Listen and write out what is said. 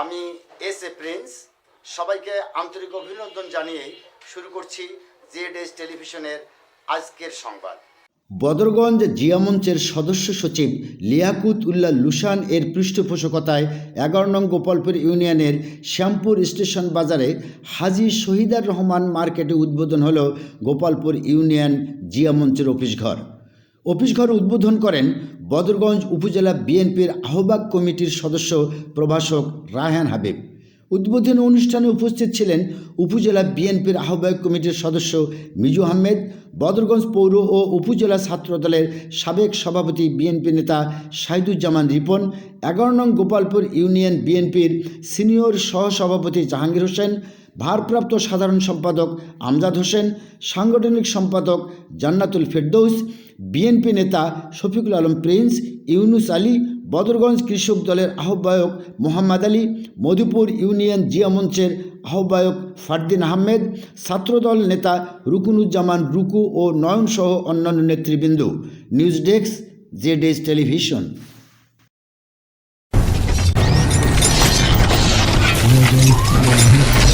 আমি S A Prince. সবাইকে আন্তরিক অভিনন্দন জানিয়ে শুরু করছি জেড এস টেলিভিশনের আজকের সংবাদ। বদরগঞ্জ জিয়া মঞ্চের সদস্য সচিব লিয়াকুত উল্লাহ লুসান এর পৃষ্ঠপোষকতায় এগারো নং গোপালপুর ইউনিয়নের শ্যামপুর স্টেশন বাজারে হাজি শহীদার রহমান মার্কেটে উদ্বোধন হল গোপালপুর ইউনিয়ন জিয়া মঞ্চের অফিস ঘর অফিস ঘর উদ্বোধন করেন বদরগঞ্জ উপজেলা বিএনপির আহ্বায়ক কমিটির সদস্য প্রভাষক রায়হান হাবিব। উদ্বোধনী অনুষ্ঠানে উপস্থিত ছিলেন উপজেলা বিএনপির আহ্বায়ক কমিটির সদস্য মিজু আহমেদ, বদরগঞ্জ পৌর ও উপজেলা ছাত্রদলের সাবেক সভাপতি বিএনপি নেতা সাইদুজ্জামান রিপন, এগারো নং গোপালপুর ইউনিয়ন বিএনপির সিনিয়র সহসভাপতি জাহাঙ্গীর হোসেন ভারপ্রাপ্ত সাধারণ সম্পাদক আমজাদ হোসেন, সাংগঠনিক সম্পাদক জান্নাতুল ফেরদৌস, বিএনপি নেতা শফিকুল আলম প্রিন্স, ইউনুস আলী, বদরগঞ্জ কৃষক দলের আহ্বায়ক মোহাম্মদ আলী, মধুপুর ইউনিয়ন জিয়া মঞ্চের আহ্বায়ক ফারদিন আহমেদ, ছাত্রদল নেতা রুকুনুজ্জামান রুকু ও নয়নসহ অন্যান্য নেতৃবৃন্দ news desk J S television Thank you.